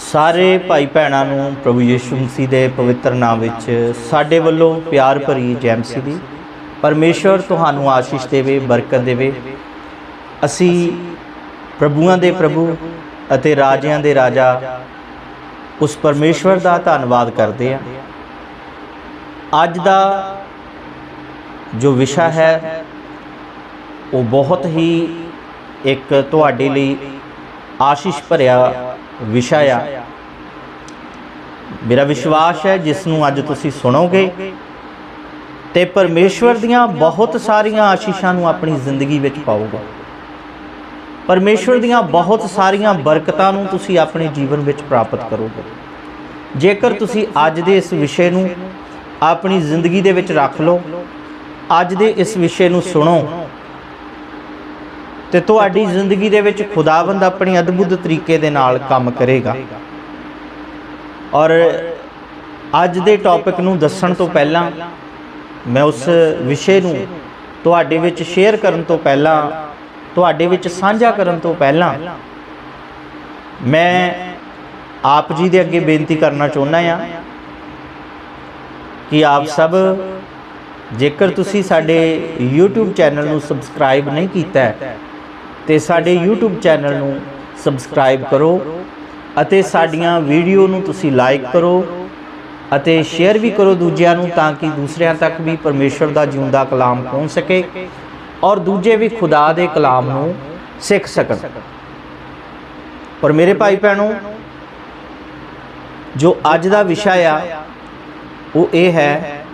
ਸਾਰੇ ਭਾਈ ਭੈਣਾਂ ਨੂੰ ਪ੍ਰਭੂ ਯੀਸ਼ੂ ਮਸੀਹ ਦੇ ਪਵਿੱਤਰ ਨਾਮ ਵਿੱਚ ਸਾਡੇ ਵੱਲੋਂ ਪਿਆਰ ਭਰੀ ਜੈ ਮਸੀਹ ਦੀ। ਪਰਮੇਸ਼ਵਰ ਤੁਹਾਨੂੰ ਆਸ਼ੀਸ਼ ਦੇਵੇ, ਬਰਕਤ ਦੇਵੇ। ਅਸੀਂ ਪ੍ਰਭੂਆਂ ਦੇ ਪ੍ਰਭੂ ਅਤੇ ਰਾਜਿਆਂ ਦੇ ਰਾਜਾ ਉਸ ਪਰਮੇਸ਼ਵਰ ਦਾ ਧੰਨਵਾਦ ਕਰਦੇ ਹਾਂ। ਅੱਜ ਦਾ ਜੋ ਵਿਸ਼ਾ ਹੈ, ਉਹ ਬਹੁਤ ਹੀ ਇੱਕ ਤੁਹਾਡੇ ਲਈ ਆਸ਼ੀਸ਼ ਭਰਿਆ ਵਿਸ਼ਾ ਆ। ਮੇਰਾ ਵਿਸ਼ਵਾਸ ਹੈ ਜਿਸ ਨੂੰ ਅੱਜ ਤੁਸੀਂ ਸੁਣੋਗੇ ਤੇ ਪਰਮੇਸ਼ਵਰ ਦੀਆਂ ਬਹੁਤ ਸਾਰੀਆਂ ਆਸ਼ੀਸ਼ਾਂ ਨੂੰ ਆਪਣੀ ਜ਼ਿੰਦਗੀ ਵਿੱਚ ਪਾਓਗੇ। ਪਰਮੇਸ਼ਵਰ ਦੀਆਂ ਬਹੁਤ ਸਾਰੀਆਂ ਬਰਕਤਾਂ ਨੂੰ ਤੁਸੀਂ ਆਪਣੇ ਜੀਵਨ ਵਿੱਚ ਪ੍ਰਾਪਤ ਕਰੋਗੇ। ਜੇਕਰ ਤੁਸੀਂ ਅੱਜ ਦੇ ਇਸ ਵਿਸ਼ੇ ਨੂੰ ਆਪਣੀ ਜ਼ਿੰਦਗੀ ਦੇ ਵਿੱਚ ਰੱਖ ਲਓ, ਅੱਜ ਦੇ ਇਸ ਵਿਸ਼ੇ ਨੂੰ ਸੁਣੋ ਤੇ ਤੁਹਾਡੀ ਜ਼ਿੰਦਗੀ ਦੇ ਵਿੱਚ ਖੁਦਾਵੰਦ ਆਪਣੀ ਅਦਭੁਤ ਤਰੀਕੇ ਦੇ ਨਾਲ ਕੰਮ ਕਰੇਗਾ। ਔਰ ਅੱਜ ਦੇ ਟੌਪਿਕ ਨੂੰ ਦੱਸਣ ਤੋਂ ਪਹਿਲਾਂ ਮੈਂ ਉਸ ਵਿਸ਼ੇ ਨੂੰ ਤੁਹਾਡੇ ਵਿੱਚ ਸ਼ੇਅਰ ਕਰਨ ਤੋਂ ਪਹਿਲਾਂ, ਤੁਹਾਡੇ ਵਿੱਚ ਸਾਂਝਾ ਕਰਨ ਤੋਂ ਪਹਿਲਾਂ ਮੈਂ ਆਪ ਜੀ ਦੇ ਅੱਗੇ ਬੇਨਤੀ ਕਰਨਾ ਚਾਹੁੰਦਾ ਹਾਂ ਕਿ ਆਪ ਸਭ ਜੇਕਰ ਤੁਸੀਂ ਸਾਡੇ YouTube ਚੈਨਲ ਨੂੰ ਸਬਸਕ੍ਰਾਈਬ ਨਹੀਂ ਕੀਤਾ ਹੈ ਤੇ ਸਾਡੇ YouTube ਚੈਨਲ ਨੂੰ ਸਬਸਕ੍ਰਾਈਬ ਕਰੋ ਅਤੇ ਸਾਡੀਆਂ ਵੀਡੀਓ ਨੂੰ ਤੁਸੀਂ ਲਾਈਕ ਕਰੋ ਅਤੇ ਸ਼ੇਅਰ ਵੀ ਕਰੋ ਦੂਜਿਆਂ ਨੂੰ ਤਾਂ ਕਿ ਦੂਸਰਿਆਂ ਤੱਕ ਵੀ ਪਰਮੇਸ਼ਵਰ ਦਾ ਜਿਉਂਦਾ ਕਲਾਮ ਪਹੁੰਚ ਸਕੇ ਔਰ ਦੂਜੇ ਵੀ ਖੁਦਾ ਦੇ ਕਲਾਮ ਨੂੰ ਸਿੱਖ ਸਕਣ। ਪਰ ਮੇਰੇ ਭਾਈ ਭੈਣੋ, ਜੋ ਅੱਜ ਦਾ ਵਿਸ਼ਾ ਆ, ਉਹ ਇਹ ਹੈ,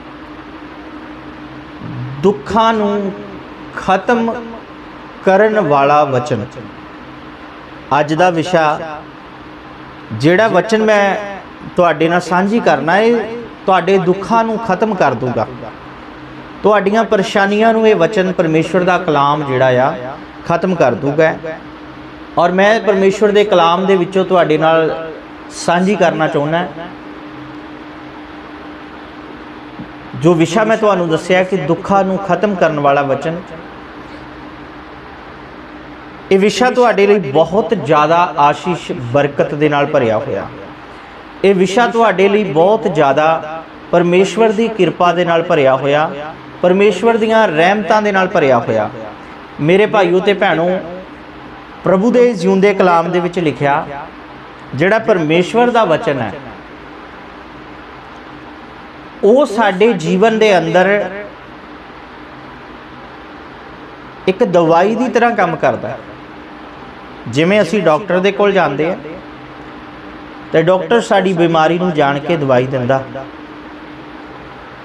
ਦੁੱਖਾਂ ਨੂੰ ਖਤਮ ਕਰਨ ਵਾਲਾ ਵਚਨ। ਅੱਜ ਦਾ ਵਿਸ਼ਾ, ਜਿਹੜਾ ਵਚਨ ਮੈਂ ਤੁਹਾਡੇ ਨਾਲ ਸਾਂਝੀ ਕਰਨਾ ਹੈ ਤੁਹਾਡੇ ਦੁੱਖਾਂ ਨੂੰ ਖਤਮ ਕਰ ਦੂਗਾ ਤੁਹਾਡੀਆਂ ਪਰੇਸ਼ਾਨੀਆਂ ਨੂੰ ਇਹ ਵਚਨ ਪਰਮੇਸ਼ਵਰ ਦਾ ਕਲਾਮ ਜਿਹੜਾ ਆ, ਖਤਮ ਕਰ ਦੂਗਾ ਔਰ ਮੈਂ ਪਰਮੇਸ਼ਵਰ ਦੇ ਕਲਾਮ ਦੇ ਵਿੱਚੋਂ ਤੁਹਾਡੇ ਨਾਲ ਸਾਂਝੀ ਕਰਨਾ ਚਾਹੁੰਦਾ। ਜੋ ਵਿਸ਼ਾ ਮੈਂ ਤੁਹਾਨੂੰ ਦੱਸਿਆ ਕਿ ਦੁੱਖਾਂ ਨੂੰ ਖਤਮ ਕਰਨ ਵਾਲਾ ਵਚਨ ਇਹ ਵਿਸ਼ਾ ਤੁਹਾਡੇ ਲਈ ਬਹੁਤ ਜ਼ਿਆਦਾ ਆਸ਼ੀਸ਼, ਬਰਕਤ ਦੇ ਨਾਲ ਭਰਿਆ ਹੋਇਆ। ਇਹ ਵਿਸ਼ਾ ਤੁਹਾਡੇ ਲਈ ਬਹੁਤ ਜ਼ਿਆਦਾ ਪਰਮੇਸ਼ਵਰ ਦੀ ਕਿਰਪਾ ਦੇ ਨਾਲ ਭਰਿਆ ਹੋਇਆ, ਪਰਮੇਸ਼ਵਰ ਦੀਆਂ ਰਹਿਮਤਾਂ ਦੇ ਨਾਲ ਭਰਿਆ ਹੋਇਆ। ਮੇਰੇ ਭਾਈਓ ਤੇ ਭੈਣੋ, ਪ੍ਰਭੂ ਦੇ ਜਿਉਂਦੇ ਕਲਾਮ ਦੇ ਵਿੱਚ ਲਿਖਿਆ, ਜਿਹੜਾ ਪਰਮੇਸ਼ਵਰ ਦਾ ਵਚਨ ਹੈ, ਉਹ ਸਾਡੇ ਜੀਵਨ ਦੇ ਅੰਦਰ ਇੱਕ ਦਵਾਈ ਦੀ ਤਰ੍ਹਾਂ ਕੰਮ ਕਰਦਾ ਹੈ। ਜਿਵੇਂ ਅਸੀਂ ਡਾਕਟਰ ਦੇ ਕੋਲ ਜਾਂਦੇ ਆ ਤੇ ਡਾਕਟਰ ਸਾਡੀ ਬਿਮਾਰੀ ਨੂੰ ਜਾਣ ਕੇ ਦਵਾਈ ਦਿੰਦਾ।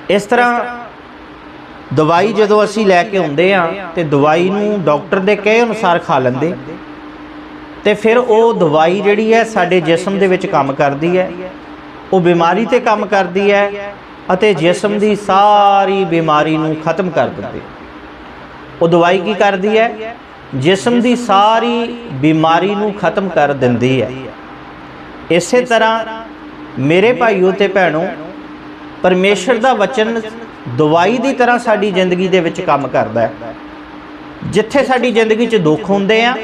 ਇਸ ਤਰ੍ਹਾਂ ਦਵਾਈ ਜਦੋਂ ਅਸੀਂ ਲੈ ਕੇ ਹੁੰਦੇ ਆ ਤੇ ਦਵਾਈ ਨੂੰ ਡਾਕਟਰ ਦੇ ਕਹੇ ਅਨੁਸਾਰ ਖਾ ਲੈਂਦੇ। ਤੇ ਫਿਰ ਉਹ ਦਵਾਈ ਜਿਹੜੀ ਹੈ ਸਾਡੇ ਜਿਸਮ ਦੇ ਵਿੱਚ ਕੰਮ ਕਰਦੀ ਹੈ। ਉਹ ਬਿਮਾਰੀ ਤੇ ਕੰਮ ਕਰਦੀ ਹੈ ਅਤੇ ਜਿਸਮ ਦੀ ਸਾਰੀ ਬਿਮਾਰੀ ਨੂੰ ਖਤਮ ਕਰ ਦਿੰਦੀ ਉਹ ਦਵਾਈ ਕੀ ਕਰਦੀ ਹੈ? ਜਿਸਮ ਦੀ ਸਾਰੀ ਬਿਮਾਰੀ ਨੂੰ ਖਤਮ ਕਰ ਦਿੰਦੀ ਹੈ। ਇਸੇ ਤਰ੍ਹਾਂ ਮੇਰੇ ਭਾਈਓ ਤੇ ਭੈਣੋ, ਪਰਮੇਸ਼ਰ ਦਾ ਵਚਨ ਦਵਾਈ ਦੀ ਤਰ੍ਹਾਂ ਸਾਡੀ ਜ਼ਿੰਦਗੀ ਦੇ ਵਿੱਚ ਕੰਮ ਕਰਦਾ ਹੈ। ਜਿੱਥੇ ਸਾਡੀ ਜ਼ਿੰਦਗੀ 'ਚ ਦੁੱਖ ਹੁੰਦੇ ਆ,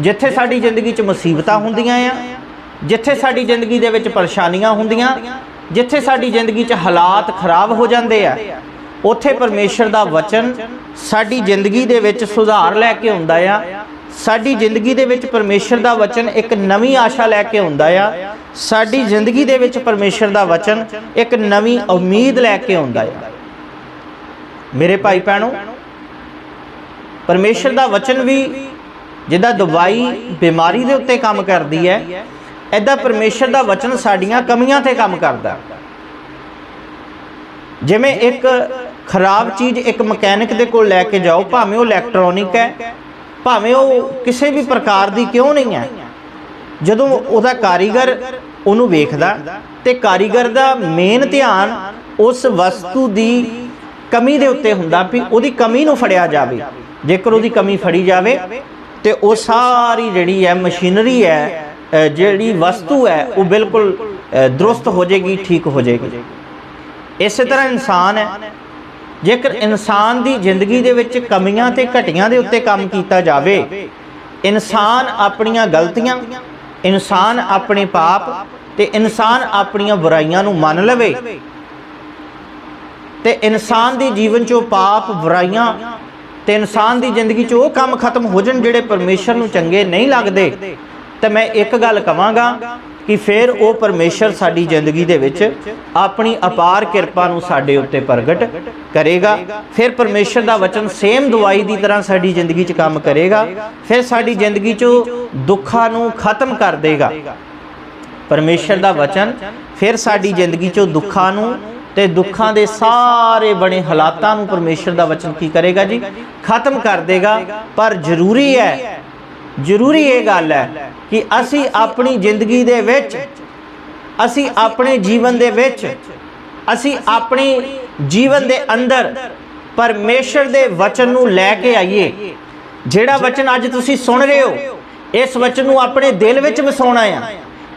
ਜਿੱਥੇ ਸਾਡੀ ਜ਼ਿੰਦਗੀ 'ਚ ਮੁਸੀਬਤਾਂ ਹੁੰਦੀਆਂ ਆ, ਜਿੱਥੇ ਸਾਡੀ ਜ਼ਿੰਦਗੀ ਦੇ ਵਿੱਚ ਪਰੇਸ਼ਾਨੀਆਂ ਹੁੰਦੀਆਂ, ਜਿੱਥੇ ਸਾਡੀ ਜ਼ਿੰਦਗੀ 'ਚ ਹਾਲਾਤ ਖਰਾਬ ਹੋ ਜਾਂਦੇ ਆ ਉੱਥੇ ਪਰਮੇਸ਼ਰ ਦਾ ਵਚਨ ਸਾਡੀ ਜ਼ਿੰਦਗੀ ਦੇ ਵਿੱਚ ਸੁਧਾਰ ਲੈ ਕੇ ਆਉਂਦਾ ਆ ਸਾਡੀ ਜ਼ਿੰਦਗੀ ਦੇ ਵਿੱਚ ਪਰਮੇਸ਼ਰ ਦਾ ਵਚਨ ਇੱਕ ਨਵੀਂ ਆਸ਼ਾ ਲੈ ਕੇ ਆਉਂਦਾ ਆ ਸਾਡੀ ਜ਼ਿੰਦਗੀ ਦੇ ਵਿੱਚ ਪਰਮੇਸ਼ਰ ਦਾ ਵਚਨ ਇੱਕ ਨਵੀਂ ਉਮੀਦ ਲੈ ਕੇ ਆਉਂਦਾ ਆ ਮੇਰੇ ਭਾਈ ਭੈਣੋ ਪਰਮੇਸ਼ਰ ਦਾ ਵਚਨ ਵੀ ਜਿੱਦਾਂ ਦਵਾਈ ਬਿਮਾਰੀ ਦੇ ਉੱਤੇ ਕੰਮ ਕਰਦੀ ਹੈ ਐਦਾਂ ਪਰਮੇਸ਼ਰ ਦਾ ਵਚਨ ਸਾਡੀਆਂ ਕਮੀਆਂ ਤੇ ਕੰਮ ਕਰਦਾ ਜਿਵੇਂ ਇੱਕ ਖਰਾਬ ਚੀਜ਼ ਇੱਕ ਮਕੈਨਿਕ ਦੇ ਕੋਲ ਲੈ ਕੇ ਜਾਓ, ਭਾਵੇਂ ਉਹ ਇਲੈਕਟ੍ਰੋਨਿਕ ਹੈ, ਭਾਵੇਂ ਉਹ ਕਿਸੇ ਵੀ ਪ੍ਰਕਾਰ ਦੀ ਕਿਉਂ ਨਹੀਂ ਹੈ। ਜਦੋਂ ਉਹਦਾ ਕਾਰੀਗਰ ਉਹਨੂੰ ਵੇਖਦਾ ਤੇ ਕਾਰੀਗਰ ਦਾ ਮੇਨ ਧਿਆਨ ਉਸ ਵਸਤੂ ਦੀ ਕਮੀ ਦੇ ਉੱਤੇ ਹੁੰਦਾ ਵੀ ਉਹਦੀ ਕਮੀ ਨੂੰ ਫੜਿਆ ਜਾਵੇ। ਜੇਕਰ ਉਹਦੀ ਕਮੀ ਫੜੀ ਜਾਵੇ ਤੇ ਉਹ ਸਾਰੀ ਜਿਹੜੀ ਹੈ ਮਸ਼ੀਨਰੀ ਹੈ ਜਿਹੜੀ ਵਸਤੂ ਹੈ, ਉਹ ਬਿਲਕੁਲ ਦਰੁਸਤ ਹੋ ਜਾਏਗੀ ਠੀਕ ਹੋ ਜਾਏਗੀ ਇਸੇ ਤਰ੍ਹਾਂ ਇਨਸਾਨ ਹੈ ਜੇਕਰ ਇਨਸਾਨ ਦੀ ਜ਼ਿੰਦਗੀ ਦੇ ਵਿੱਚ ਕਮੀਆਂ ਤੇ ਘਟੀਆਂ ਦੇ ਉੱਤੇ ਕੰਮ ਕੀਤਾ ਜਾਵੇ, ਇਨਸਾਨ ਆਪਣੀਆਂ ਗਲਤੀਆਂ, ਇਨਸਾਨ ਆਪਣੇ ਪਾਪ ਤੇ ਇਨਸਾਨ ਆਪਣੀਆਂ ਬੁਰਾਈਆਂ ਨੂੰ ਮੰਨ ਲਵੇ, ਤੇ ਇਨਸਾਨ ਦੀ ਜੀਵਨ ਚੋਂ ਪਾਪ, ਬੁਰਾਈਆਂ ਤੇ ਇਨਸਾਨ ਦੀ ਜ਼ਿੰਦਗੀ 'ਚ ਉਹ ਕੰਮ ਖਤਮ ਹੋ ਜਾਣ ਜਿਹੜੇ ਪਰਮੇਸ਼ਰ ਨੂੰ ਚੰਗੇ ਨਹੀਂ ਲੱਗਦੇ, ਤੇ ਮੈਂ ਇੱਕ ਗੱਲ ਕਵਾਂਗਾ ਕਿ ਫਿਰ ਉਹ ਪਰਮੇਸ਼ਰ ਸਾਡੀ ਜ਼ਿੰਦਗੀ ਦੇ ਵਿੱਚ ਆਪਣੀ ਅਪਾਰ ਕਿਰਪਾ ਨੂੰ ਸਾਡੇ ਉੱਤੇ ਪ੍ਰਗਟ ਕਰੇਗਾ। ਫਿਰ ਪਰਮੇਸ਼ਰ ਦਾ ਵਚਨ ਸੇਮ ਦਵਾਈ ਦੀ ਤਰ੍ਹਾਂ ਸਾਡੀ ਜ਼ਿੰਦਗੀ 'ਚ ਕੰਮ ਕਰੇਗਾ। ਫਿਰ ਸਾਡੀ ਜ਼ਿੰਦਗੀ 'ਚੋਂ ਦੁੱਖਾਂ ਨੂੰ ਖਤਮ ਕਰ ਦੇਗਾ। ਪਰਮੇਸ਼ਰ ਦਾ ਵਚਨ ਫਿਰ ਸਾਡੀ ਜ਼ਿੰਦਗੀ 'ਚੋਂ ਦੁੱਖਾਂ ਨੂੰ ਤੇ ਦੁੱਖਾਂ ਦੇ ਸਾਰੇ ਬਣੇ ਹਾਲਾਤਾਂ ਨੂੰ ਪਰਮੇਸ਼ਰ ਦਾ ਵਚਨ ਕੀ ਕਰੇਗਾ ਜੀ? ਖਤਮ ਕਰ ਦੇਗਾ। ਪਰ ਜ਼ਰੂਰੀ ਹੈ ਜ਼ਰੂਰੀ ਇਹ ਗੱਲ ਹੈ ਕਿ ਅਸੀਂ ਆਪਣੀ ਜ਼ਿੰਦਗੀ ਦੇ ਵਿੱਚ ਅਸੀਂ ਆਪਣੇ ਜੀਵਨ ਦੇ ਵਿੱਚ ਅਸੀਂ ਆਪਣੀ ਜੀਵਨ ਦੇ ਅੰਦਰ ਪਰਮੇਸ਼ਰ ਦੇ ਵਚਨ ਨੂੰ ਲੈ ਕੇ ਆਈਏ। ਜਿਹੜਾ ਵਚਨ ਅੱਜ ਤੁਸੀਂ ਸੁਣ ਰਹੇ ਹੋ ਇਸ ਵਚਨ ਨੂੰ ਆਪਣੇ ਦਿਲ ਵਿੱਚ ਵਸਾਉਣਾ ਆ।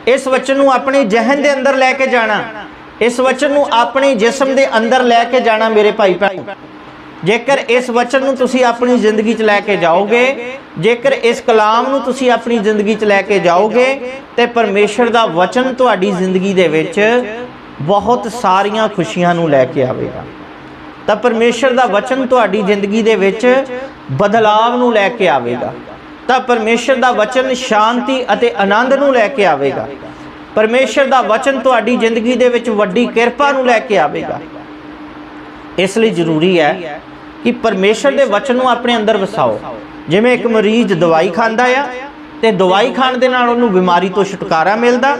ਇਸ ਵਚਨ ਨੂੰ ਆਪਣੇ ਜਹਨ ਦੇ ਅੰਦਰ ਲੈ ਕੇ ਜਾਣਾ। ਇਸ ਵਚਨ ਨੂੰ ਆਪਣੇ ਜਿਸਮ ਦੇ ਅੰਦਰ ਲੈ ਕੇ ਜਾਣਾ ਮੇਰੇ ਭਾਈ ਭੈਣ। ਜੇਕਰ ਇਸ ਵਚਨ ਨੂੰ ਤੁਸੀਂ ਆਪਣੀ ਜ਼ਿੰਦਗੀ 'ਚ ਲੈ ਕੇ ਜਾਓਗੇ, ਜੇਕਰ ਇਸ ਕਲਾਮ ਨੂੰ ਤੁਸੀਂ ਆਪਣੀ ਜ਼ਿੰਦਗੀ 'ਚ ਲੈ ਕੇ ਜਾਓਗੇ, ਤੇ ਪਰਮੇਸ਼ਰ ਦਾ ਵਚਨ ਤੁਹਾਡੀ ਜ਼ਿੰਦਗੀ ਦੇ ਵਿੱਚ ਬਹੁਤ ਸਾਰੀਆਂ ਖੁਸ਼ੀਆਂ ਨੂੰ ਲੈ ਕੇ ਆਵੇਗਾ। ਤਾਂ ਪਰਮੇਸ਼ਰ ਦਾ ਵਚਨ ਤੁਹਾਡੀ ਜ਼ਿੰਦਗੀ ਦੇ ਵਿੱਚ ਬਦਲਾਵ ਨੂੰ ਲੈ ਕੇ ਆਵੇਗਾ। ਤਾਂ ਪਰਮੇਸ਼ਰ ਦਾ ਵਚਨ ਸ਼ਾਂਤੀ ਅਤੇ ਆਨੰਦ ਨੂੰ ਲੈ ਕੇ ਆਵੇਗਾ। ਪਰਮੇਸ਼ਰ ਦਾ ਵਚਨ ਤੁਹਾਡੀ ਜ਼ਿੰਦਗੀ ਦੇ ਵਿੱਚ ਵੱਡੀ ਕਿਰਪਾ ਨੂੰ ਲੈ ਕੇ ਆਵੇਗਾ। ਇਸ ਲਈ ਜ਼ਰੂਰੀ ਹੈ ਕਿ ਪਰਮੇਸ਼ਰ ਦੇ ਵਚਨ ਨੂੰ ਆਪਣੇ ਅੰਦਰ ਵਸਾਓ। ਜਿਵੇਂ ਇੱਕ ਮਰੀਜ਼ ਦਵਾਈ ਖਾਂਦਾ ਆ, ਤੇ ਦਵਾਈ ਖਾਣ ਦੇ ਨਾਲ ਉਹਨੂੰ ਬਿਮਾਰੀ ਤੋਂ ਛੁਟਕਾਰਾ ਮਿਲਦਾ।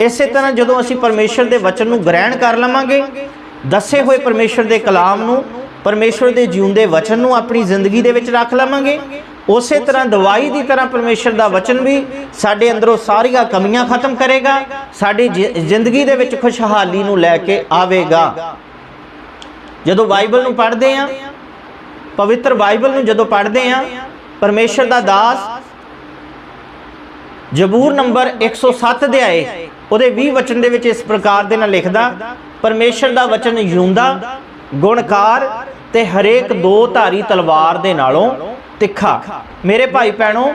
ਇਸੇ ਤਰ੍ਹਾਂ ਜਦੋਂ ਅਸੀਂ ਪਰਮੇਸ਼ਰ ਦੇ ਵਚਨ ਨੂੰ ਗ੍ਰਹਿਣ ਕਰ ਲਵਾਂਗੇ, ਦੱਸੇ ਹੋਏ ਪਰਮੇਸ਼ਰ ਦੇ ਕਲਾਮ ਨੂੰ, ਪਰਮੇਸ਼ਰ ਦੇ ਜਿਉਂਦੇ ਵਚਨ ਨੂੰ ਆਪਣੀ ਜ਼ਿੰਦਗੀ ਦੇ ਵਿੱਚ ਰੱਖ ਲਵਾਂਗੇ। ਉਸੇ ਤਰ੍ਹਾਂ ਦਵਾਈ ਦੀ ਤਰ੍ਹਾਂ ਪਰਮੇਸ਼ਰ ਦਾ ਵਚਨ ਵੀ ਸਾਡੇ ਅੰਦਰੋਂ ਸਾਰੀਆਂ ਕਮੀਆਂ ਖਤਮ ਕਰੇਗਾ, ਸਾਡੀ ਜ਼ਿ- ਜ਼ਿੰਦਗੀ ਦੇ ਵਿੱਚ ਖੁਸ਼ਹਾਲੀ ਨੂੰ ਲੈ ਕੇ ਆਵੇਗਾ। ਜਦੋਂ ਬਾਈਬਲ ਨੂੰ ਪੜ੍ਹਦੇ ਆ ਪਵਿੱਤਰ ਬਾਈਬਲ ਨੂੰ ਜਦੋਂ ਪੜ੍ਹਦੇ ਆ ਪਰਮੇਸ਼ਰ ਦਾ ਦਾਸ ਜਬੂਰ ਨੰਬਰ 107 ਦੇ ਆਏ। ਉਹਦੇ 20 ਵਚਨ ਦੇ ਵਿੱਚ ਇਸ ਪ੍ਰਕਾਰ ਦੇ ਨਾਲ ਲਿਖਦਾ ਪਰਮੇਸ਼ਰ ਦਾ ਵਚਨ ਜਿਉਂਦਾ ਗੁਣਕਾਰ ਤੇ ਹਰੇਕ ਦੋ ਧਾਰੀ ਤਲਵਾਰ ਦੇ ਨਾਲੋਂ ਤਿੱਖਾ। ਮੇਰੇ ਭਾਈ ਭੈਣੋ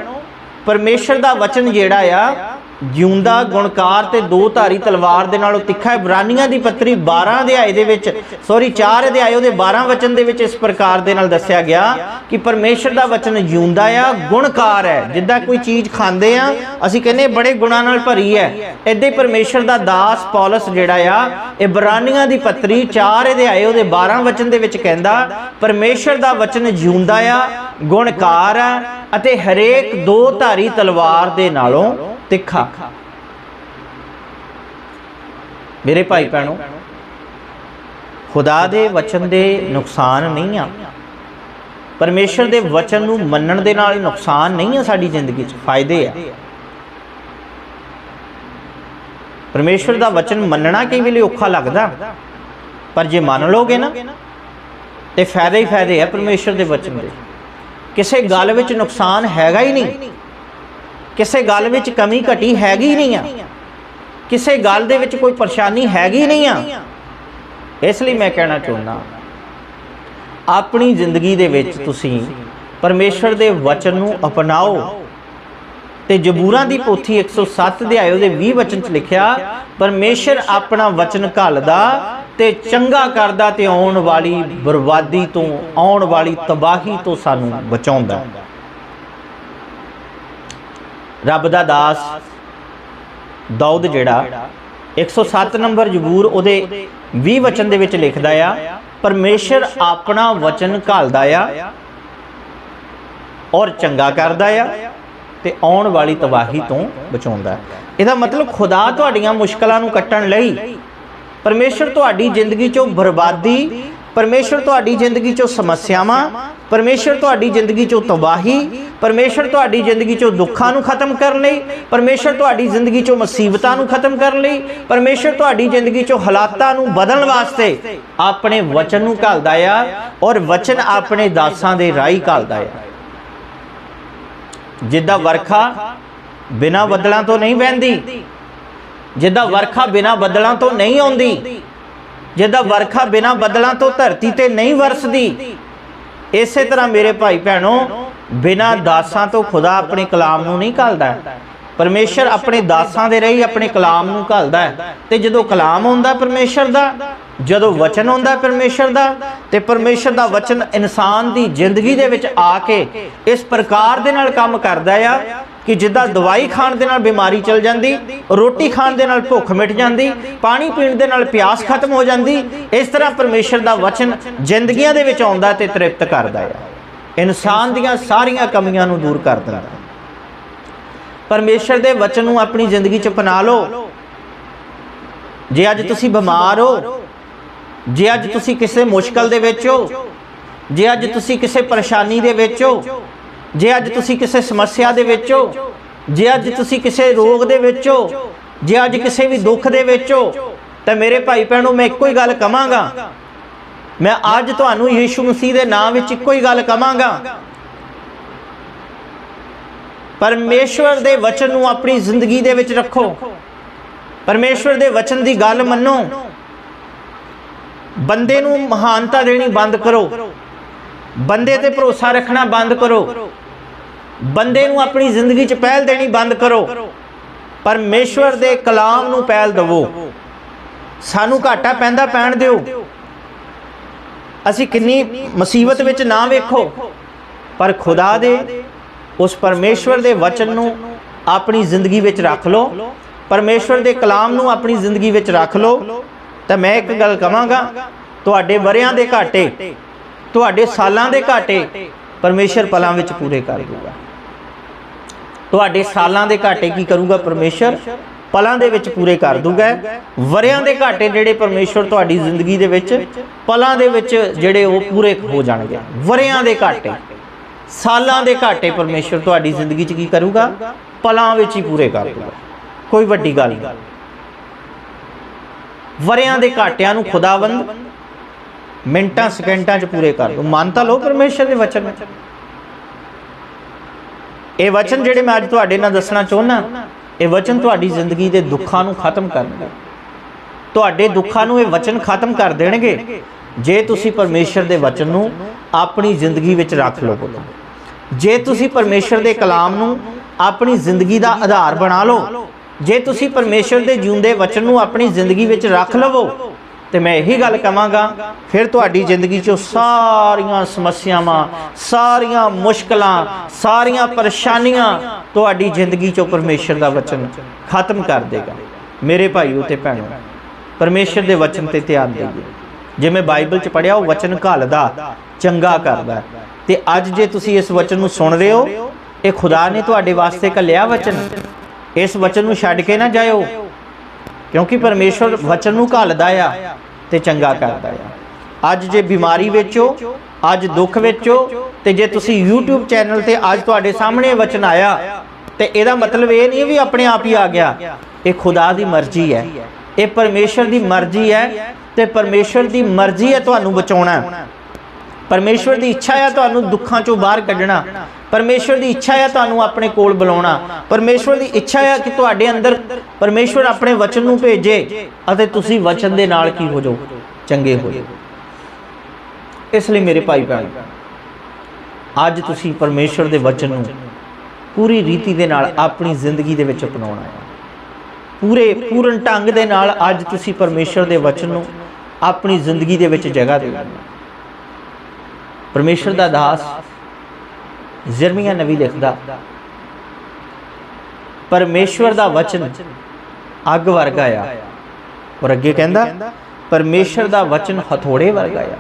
ਪਰਮੇਸ਼ਰ ਦਾ ਵਚਨ ਜਿਹੜਾ ਆ ਜਿਉਂਦਾ ਗੁਣਕਾਰ ਤੇ ਦੋ ਧਾਰੀ ਤਲਵਾਰ ਦੇ ਨਾਲੋਂ ਤਿੱਖਾ ਇਬਰਾਨੀਆਂ ਦੀ ਪੱਤਰੀ 12 ਅਧਿਆਏ ਦੇ ਵਿੱਚ ਸੌਰੀ 4 ਅਧਿਆਏ ਉਹਦੇ 12 ਵਚਨ ਦੇ ਵਿੱਚ ਇਸ ਪ੍ਰਕਾਰ ਦੇ ਨਾਲ ਦੱਸਿਆ ਗਿਆ ਕਿ ਪਰਮੇਸ਼ਰ ਦਾ ਵਚਨ ਜਿਉਂਦਾ ਆ, ਗੁਣਕਾਰ ਹੈ। ਜਿੱਦਾਂ ਕੋਈ ਚੀਜ਼ ਖਾਂਦੇ ਆ, ਅਸੀਂ ਕਹਿੰਦੇ ਬੜੇ ਗੁਣਾਂ ਨਾਲ ਭਰੀ ਹੈ। ਏਦਾਂ ਹੀ ਪਰਮੇਸ਼ਰ ਦਾ ਦਾਸ ਪੌਲਸ ਜਿਹੜਾ ਆ ਇਬਰਾਨੀਆਂ ਦੀ ਪੱਤਰੀ 4 ਅਧਿਆਏ ਉਹਦੇ 12 ਵਚਨ ਦੇ ਵਿੱਚ ਕਹਿੰਦਾ, ਪਰਮੇਸ਼ਰ ਦਾ ਵਚਨ ਜਿਉਂਦਾ ਆ, ਗੁਣਕਾਰ ਹੈ ਅਤੇ ਹਰੇਕ ਦੋ ਧਾਰੀ ਤਲਵਾਰ ਦੇ ਨਾਲੋਂ ਤਿੱਖਾ। ਮੇਰੇ ਭਾਈ ਭੈਣੋ, ਖੁਦਾ ਦੇ ਵਚਨ ਦੇ ਨੁਕਸਾਨ ਨਹੀਂ ਆ। ਪਰਮੇਸ਼ਰ ਦੇ ਵਚਨ ਨੂੰ ਮੰਨਣ ਦੇ ਨਾਲ ਨੁਕਸਾਨ ਨਹੀਂ ਆ ਸਾਡੀ ਜ਼ਿੰਦਗੀ 'ਚ, ਫਾਇਦੇ ਆ। ਪਰਮੇਸ਼ਰ ਦਾ ਵਚਨ ਮੰਨਣਾ ਕਈ ਵੇਲੇ ਔਖਾ ਲੱਗਦਾ? ਪਰ ਜੇ ਮੰਨ ਲੋਗੇ ਨਾ, ਤੇ ਫਾਇਦੇ ਹੀ ਫਾਇਦੇ ਆ ਪਰਮੇਸ਼ਰ ਦੇ ਵਚਨ ਦੇ। ਕਿਸੇ ਗੱਲ ਵਿੱਚ ਨੁਕਸਾਨ ਹੈਗਾ ਹੀ ਨਹੀਂ। ਕਿਸੇ ਗੱਲ ਵਿੱਚ ਕਮੀ ਘਟੀ ਹੈਗੀ ਨਹੀਂ ਆ। ਕਿਸੇ ਗੱਲ ਦੇ ਵਿੱਚ ਕੋਈ ਪਰੇਸ਼ਾਨੀ ਹੈਗੀ ਨਹੀਂ ਆ। ਇਸ ਲਈ ਮੈਂ ਕਹਿਣਾ ਚਾਹੁੰਦਾ, ਆਪਣੀ ਜ਼ਿੰਦਗੀ ਦੇ ਵਿੱਚ ਤੁਸੀਂ ਪਰਮੇਸ਼ਰ ਦੇ ਵਚਨ ਨੂੰ ਅਪਣਾਓ। ਤੇ ਜਬੂਰਾਂ ਦੀ ਪੋਥੀ 107 ਦੇ ਆਇਓ ਦੇ 20 ਵਚਨ ਚ ਲਿਖਿਆ ਪਰਮੇਸ਼ਰ ਆਪਣਾ ਵਚਨ ਘੱਲਦਾ ਤੇ ਚੰਗਾ ਕਰਦਾ ਤੇ ਆਉਣ ਵਾਲੀ ਬਰਬਾਦੀ ਤੋਂ, ਆਉਣ ਵਾਲੀ ਤਬਾਹੀ ਤੋਂ ਸਾਨੂੰ ਬਚਾਉਂਦਾ। ਰੱਬ ਦਾ ਦਾਸ ਦਾਊਦ ਜਿਹੜਾ 107 ਨੰਬਰ ਜ਼ਬੂਰ ਉਹਦੇ 20 ਵਚਨ ਦੇ ਵਿੱਚ ਲਿਖਦਾ ਆ, ਪਰਮੇਸ਼ਰ ਆਪਣਾ ਵਚਨ ਘਾਲਦਾ ਆ ਔਰ ਚੰਗਾ ਕਰਦਾ ਆ ਤੇ ਆਉਣ ਵਾਲੀ ਤਬਾਹੀ ਤੋਂ ਬਚਾਉਂਦਾ ਇਹਦਾ ਮਤਲਬ ਖੁਦਾ ਤੁਹਾਡੀਆਂ ਮੁਸ਼ਕਲਾਂ ਨੂੰ ਕੱਟਣ ਲਈ, ਪਰਮੇਸ਼ਰ ਤੁਹਾਡੀ ਜ਼ਿੰਦਗੀ ਚੋਂ ਬਰਬਾਦੀ ਪਰਮੇਸ਼ਰ ਤੁਹਾਡੀ ਜ਼ਿੰਦਗੀ ਚੋਂ ਸਮੱਸਿਆਵਾਂ, ਪਰਮੇਸ਼ਰ ਤੁਹਾਡੀ ਜ਼ਿੰਦਗੀ ਚੋਂ ਤਬਾਹੀ, ਪਰਮੇਸ਼ਰ ਤੁਹਾਡੀ ਜ਼ਿੰਦਗੀ ਚੋਂ ਦੁੱਖਾਂ ਨੂੰ ਖਤਮ ਕਰਨ ਲਈ, ਪਰਮੇਸ਼ਰ ਤੁਹਾਡੀ ਜ਼ਿੰਦਗੀ ਚੋਂ ਮੁਸੀਬਤਾਂ ਨੂੰ ਖਤਮ ਕਰਨ ਲਈ, ਪਰਮੇਸ਼ਰ ਤੁਹਾਡੀ ਜ਼ਿੰਦਗੀ ਚੋਂ ਹਾਲਾਤਾਂ ਨੂੰ ਬਦਲਣ ਵਾਸਤੇ ਆਪਣੇ ਵਚਨ ਨੂੰ ਘਾਲਦਾ ਆ ਔਰ ਵਚਨ ਆਪਣੇ ਦਾਸਾਂ ਦੇ ਰਾਹੀਂ ਘਾਲਦਾ ਆ। ਜਿੱਦਾਂ ਵਰਖਾ ਬਿਨਾਂ ਬੱਦਲਾਂ ਤੋਂ ਨਹੀਂ ਵਹਿੰਦੀ, ਜਿੱਦਾਂ ਵਰਖਾ ਬਿਨਾਂ ਬੱਦਲਾਂ ਤੋਂ ਨਹੀਂ ਆਉਂਦੀ ਜਿੱਦਾਂ ਵਰਖਾ ਬਿਨਾਂ ਬੱਦਲਾਂ ਤੋਂ ਧਰਤੀ ਤੇ ਨਹੀਂ ਵਰਸਦੀ। ਇਸੇ ਤਰ੍ਹਾਂ ਮੇਰੇ ਭਾਈ ਭੈਣੋ, ਬਿਨਾਂ ਦਾਸਾਂ ਤੋਂ ਖੁਦਾ ਆਪਣੇ ਕਲਾਮ ਨੂੰ ਨਹੀਂ ਘੱਲਦਾ। ਪਰਮੇਸ਼ਰ ਆਪਣੇ ਦਾਸਾਂ ਦੇ ਰਹੀ ਆਪਣੇ ਕਲਾਮ ਨੂੰ ਘੱਲਦਾ ਹੈ। ਤੇ ਜਦੋਂ ਕਲਾਮ ਹੁੰਦਾ ਪਰਮੇਸ਼ਰ ਦਾ, ਜਦੋਂ ਵਚਨ ਹੁੰਦਾ ਪਰਮੇਸ਼ਰ ਦਾ, ਤੇ ਪਰਮੇਸ਼ਰ ਦਾ ਵਚਨ ਇਨਸਾਨ ਦੀ ਜ਼ਿੰਦਗੀ ਦੇ ਵਿੱਚ ਆ ਕੇ ਇਸ ਪ੍ਰਕਾਰ ਦੇ ਨਾਲ ਕੰਮ ਕਰਦਾ ਆ ਕਿ ਜਿੱਦਾਂ ਦਵਾਈ ਖਾਣ ਦੇ ਨਾਲ ਬਿਮਾਰੀ ਚਲ ਜਾਂਦੀ ਰੋਟੀ ਖਾਣ ਦੇ ਨਾਲ ਭੁੱਖ ਮਿਟ ਜਾਂਦੀ ਪਾਣੀ ਪੀਣ ਦੇ ਨਾਲ ਪਿਆਸ ਖਤਮ ਹੋ ਜਾਂਦੀ ਇਸ ਤਰ੍ਹਾਂ ਪਰਮੇਸ਼ਰ ਦਾ ਵਚਨ ਜ਼ਿੰਦਗੀਆਂ ਦੇ ਵਿੱਚ ਆਉਂਦਾ ਤੇ ਤ੍ਰਿਪਤ ਕਰਦਾ ਆ। ਇਨਸਾਨ ਦੀਆਂ ਸਾਰੀਆਂ ਕਮੀਆਂ ਨੂੰ ਦੂਰ ਕਰ ਦਿੰਦਾ ਪਰਮੇਸ਼ਰ ਦੇ ਵਚਨ ਨੂੰ ਆਪਣੀ ਜ਼ਿੰਦਗੀ 'ਚ ਅਪਣਾ ਲਓ। ਜੇ ਅੱਜ ਤੁਸੀਂ ਬਿਮਾਰ ਹੋ ਜੇ ਅੱਜ ਤੁਸੀਂ ਕਿਸੇ ਮੁਸ਼ਕਲ ਦੇ ਵਿੱਚ ਹੋ ਜੇ ਅੱਜ ਤੁਸੀਂ ਕਿਸੇ ਪਰੇਸ਼ਾਨੀ ਦੇ ਵਿੱਚ ਹੋ ਜੇ ਅੱਜ ਤੁਸੀਂ ਕਿਸੇ ਸਮੱਸਿਆ ਦੇ ਵਿੱਚ ਹੋ, ਜੇ ਅੱਜ ਤੁਸੀਂ ਕਿਸੇ ਰੋਗ ਦੇ ਵਿੱਚ ਹੋ, ਜੇ ਅੱਜ ਕਿਸੇ ਵੀ ਦੁੱਖ ਦੇ ਵਿੱਚ ਹੋ, ਤਾਂ ਮੇਰੇ ਭਾਈ ਭੈਣੋ, ਮੈਂ ਇੱਕੋ ਹੀ ਗੱਲ ਕਵਾਂਗਾ। ਮੈਂ ਅੱਜ ਤੁਹਾਨੂੰ ਯੀਸ਼ੂ ਮਸੀਹ ਦੇ ਨਾਮ ਵਿੱਚ ਇੱਕੋ ਹੀ ਗੱਲ ਕਵਾਂਗਾ। ਪਰਮੇਸ਼ਵਰ ਦੇ ਵਚਨ ਨੂੰ ਆਪਣੀ ਜ਼ਿੰਦਗੀ ਦੇ ਵਿੱਚ ਰੱਖੋ। ਪਰਮੇਸ਼ਵਰ ਦੇ ਵਚਨ ਦੀ ਗੱਲ ਮੰਨੋ। ਬੰਦੇ ਨੂੰ ਮਹਾਨਤਾ ਦੇਣੀ ਬੰਦ ਕਰੋ। ਬੰਦੇ ਤੇ ਭਰੋਸਾ ਰੱਖਣਾ ਬੰਦ ਕਰੋ। ਬੰਦੇ ਨੂੰ ਆਪਣੀ ਜ਼ਿੰਦਗੀ 'ਚ ਪਹਿਲ ਦੇਣੀ ਬੰਦ ਕਰੋ। ਪਰਮੇਸ਼ਵਰ ਦੇ ਕਲਾਮ ਨੂੰ ਪਹਿਲ ਦਿਵੋ। ਸਾਨੂੰ ਘਾਟਾ ਪੈਂਦਾ ਪੈਣ ਦਿਓ। ਅਸੀਂ ਕਿੰਨੀ ਮੁਸੀਬਤ ਵਿੱਚ ਨਾ ਵੇਖੋ। ਪਰ ਖੁਦਾ ਦੇ, ਉਸ ਪਰਮੇਸ਼ਵਰ ਦੇ ਵਚਨ ਨੂੰ ਆਪਣੀ ਜ਼ਿੰਦਗੀ ਵਿੱਚ ਰੱਖ ਲਓ। ਪਰਮੇਸ਼ਵਰ ਦੇ ਕਲਾਮ ਨੂੰ ਆਪਣੀ ਜ਼ਿੰਦਗੀ ਵਿੱਚ ਰੱਖ ਲਓ। ਤਾਂ ਮੈਂ ਇੱਕ ਗੱਲ ਕਵਾਂਗਾ, ਤੁਹਾਡੇ ਵਰਿਆਂ ਦੇ ਘਾਟੇ, ਤੁਹਾਡੇ ਸਾਲਾਂ ਦੇ ਘਾਟੇ ਪਰਮੇਸ਼ਰ ਪਲਾਂ ਵਿੱਚ ਪੂਰੇ ਕਰ ਦੂਗਾ ਤੁਹਾਡੇ ਸਾਲਾਂ ਦੇ ਘਾਟੇ ਕੀ ਕਰੂਗਾ ਪਰਮੇਸ਼ਰ? ਪਲਾਂ ਦੇ ਵਿੱਚ ਪੂਰੇ ਕਰ ਦੂਗਾ। ਵਰਿਆਂ ਦੇ ਘਾਟੇ ਜਿਹੜੇ ਪਰਮੇਸ਼ਰ ਤੁਹਾਡੀ ਜ਼ਿੰਦਗੀ ਦੇ ਵਿੱਚ, ਪਲਾਂ ਦੇ ਵਿੱਚ ਜਿਹੜੇ ਉਹ ਪੂਰੇ ਹੋ ਜਾਣਗੇ। ਵਰਿਆਂ ਦੇ ਘਾਟੇ। ਸਾਲਾਂ ਦੇ ਘਾਟੇ ਪਰਮੇਸ਼ਰ ਤੁਹਾਡੀ ਜ਼ਿੰਦਗੀ 'ਚ ਕੀ ਕਰੂਗਾ? ਪਲਾਂ ਵਿੱਚ ਹੀ ਪੂਰੇ ਕਰ ਦੂਗਾ। ਕੋਈ ਵੱਡੀ ਗੱਲ ਨਹੀਂ। ਵਰਿਆਂ ਦੇ ਘਾਟਿਆਂ ਨੂੰ ਖੁਦਾਵੰਦ ਮਿੰਟਾਂ ਸਕਿੰਟਾਂ 'ਚ ਪੂਰੇ ਕਰ ਦੂ। ਮੰਨ ਤਾਂ ਲਓ ਪਰਮੇਸ਼ਰ ਦੇ ਵਚਨ ਨੂੰ। ਇਹ ਵਚਨ ਜਿਹੜੇ ਮੈਂ ਅੱਜ ਤੁਹਾਡੇ ਨਾਲ ਦੱਸਣਾ ਚਾਹੁੰਦਾ, ਇਹ ਵਚਨ ਤੁਹਾਡੀ ਜ਼ਿੰਦਗੀ ਦੇ ਦੁੱਖਾਂ ਨੂੰ ਖਤਮ ਕਰਨਗੇ। ਤੁਹਾਡੇ ਦੁੱਖਾਂ ਨੂੰ ਇਹ ਵਚਨ ਖਤਮ ਕਰ ਦੇਣਗੇ, ਜੇ ਤੁਸੀਂ ਪਰਮੇਸ਼ਰ ਦੇ ਵਚਨ ਨੂੰ ਆਪਣੀ ਜ਼ਿੰਦਗੀ ਵਿੱਚ ਰੱਖ ਲਓਗੇ ਜੇ ਤੁਸੀਂ ਪਰਮੇਸ਼ਰ ਦੇ ਕਲਾਮ ਨੂੰ ਆਪਣੀ ਜ਼ਿੰਦਗੀ ਦਾ ਆਧਾਰ ਬਣਾ ਲਓ, ਜੇ ਤੁਸੀਂ ਪਰਮੇਸ਼ਰ ਦੇ ਜਿਉਂਦੇ ਵਚਨ ਨੂੰ ਆਪਣੀ ਜ਼ਿੰਦਗੀ ਵਿੱਚ ਰੱਖ ਲਵੋ ਤੇ ਮੈਂ ਇਹੀ ਗੱਲ ਕਵਾਂਗਾ, ਫਿਰ ਤੁਹਾਡੀ ਜ਼ਿੰਦਗੀ 'ਚੋਂ ਸਾਰੀਆਂ ਸਮੱਸਿਆਵਾਂ, ਸਾਰੀਆਂ ਮੁਸ਼ਕਲਾਂ, ਸਾਰੀਆਂ ਪਰੇਸ਼ਾਨੀਆਂ ਤੁਹਾਡੀ ਜ਼ਿੰਦਗੀ 'ਚੋਂ ਪਰਮੇਸ਼ਰ ਦਾ ਵਚਨ ਖਤਮ ਕਰ ਦੇਗਾ। ਮੇਰੇ ਭਾਈਓ ਤੇ ਭੈਣੋ, ਪਰਮੇਸ਼ਰ ਦੇ ਵਚਨ ਤੇ ਧਿਆਨ ਦੇਈਏ। ਜਿਵੇਂ ਬਾਈਬਲ 'ਚ ਪੜਿਆ ਉਹ ਵਚਨ ਘੱਲਦਾ, ਚੰਗਾ ਕਰਦਾ। ਹੈ। ਤੇ ਅੱਜ ਜੇ ਤੁਸੀਂ ਇਸ ਵਚਨ ਨੂੰ ਸੁਣ ਰਹੇ ਹੋ, ਇਹ ਖੁਦਾ ਨੇ ਤੁਹਾਡੇ ਵਾਸਤੇ ਘੱਲਿਆ ਵਚਨ। ਇਸ ਵਚਨ ਨੂੰ ਛੱਡ ਕੇ ਨਾ ਜਾਇਓ। ਕਿਉਂਕਿ ਪਰਮੇਸ਼ਵਰ ਵਚਨ ਨੂੰ ਘਾਲਦਾ ਆ ਤੇ ਚੰਗਾ ਕਰਦਾ ਆ। ਅੱਜ ਜੇ ਬਿਮਾਰੀ ਵਿੱਚ ਹੋ ਅੱਜ ਦੁੱਖ ਵਿੱਚ ਹੋ ਤੇ ਜੇ ਤੁਸੀਂ YouTube ਚੈਨਲ ਤੇ ਅੱਜ ਤੁਹਾਡੇ ਸਾਹਮਣੇ ਵਚਨ ਆਇਆ, ਤੇ ਇਹਦਾ ਮਤਲਬ ਇਹ ਨਹੀਂ ਵੀ ਆਪਣੇ ਆਪ ਹੀ ਆ ਗਿਆ। ਇਹ ਖੁਦਾ ਦੀ ਮਰਜ਼ੀ ਹੈ। ਇਹ ਪਰਮੇਸ਼ਰ ਦੀ ਮਰਜ਼ੀ ਹੈ ਤੇ ਪਰਮੇਸ਼ਰ ਦੀ ਮਰਜ਼ੀ ਹੈ ਤੁਹਾਨੂੰ ਬਚਾਉਣਾ। ਪਰਮੇਸ਼ਵਰ ਦੀ ਇੱਛਾ ਆ ਤੁਹਾਨੂੰ ਦੁੱਖਾਂ ਚੋਂ ਬਾਹਰ ਕੱਢਣਾ। ਪਰਮੇਸ਼ਵਰ ਦੀ ਇੱਛਾ ਆ ਤੁਹਾਨੂੰ ਆਪਣੇ ਕੋਲ ਬੁਲਾਉਣਾ। ਪਰਮੇਸ਼ਵਰ ਦੀ ਇੱਛਾ ਆ ਕਿ ਤੁਹਾਡੇ ਅੰਦਰ ਪਰਮੇਸ਼ਵਰ ਆਪਣੇ ਵਚਨ ਨੂੰ ਭੇਜੇ ਅਤੇ ਤੁਸੀਂ ਵਚਨ ਦੇ ਨਾਲ ਕੀ ਹੋ ਜਾਓ? ਚੰਗੇ ਹੋ ਜਾਓ। ਇਸ ਲਈ ਮੇਰੇ ਭਾਈ ਭੈਣ, ਅੱਜ ਤੁਸੀਂ ਪਰਮੇਸ਼ਵਰ ਦੇ ਵਚਨ ਨੂੰ ਪੂਰੀ ਰੀਤੀ ਦੇ ਨਾਲ ਆਪਣੀ ਜ਼ਿੰਦਗੀ ਦੇ ਵਿੱਚ ਅਪਣਾਉਣਾ ਹੈ। ਪੂਰੇ ਪੂਰਨ ਢੰਗ ਦੇ ਨਾਲ ਅੱਜ ਤੁਸੀਂ ਪਰਮੇਸ਼ਵਰ ਦੇ ਵਚਨ ਨੂੰ ਆਪਣੀ ਜ਼ਿੰਦਗੀ ਦੇ ਵਿੱਚ ਜਗ੍ਹਾ ਦੇਣਾ ਪਰਮੇਸ਼ਰ ਦਾ ਦਾਸ ਜ਼ਰਮੀਆ ਨਬੀ ਲਿਖਦਾ। ਪਰਮੇਸ਼ਵਰ ਦਾ ਵਚਨ ਅੱਗ ਵਰਗਾ ਆ। ਔਰ ਅੱਗੇ ਕਹਿੰਦਾ, ਪਰਮੇਸ਼ਰ ਦਾ ਵਚਨ ਹਥੋੜੇ ਵਰਗਾ ਆ।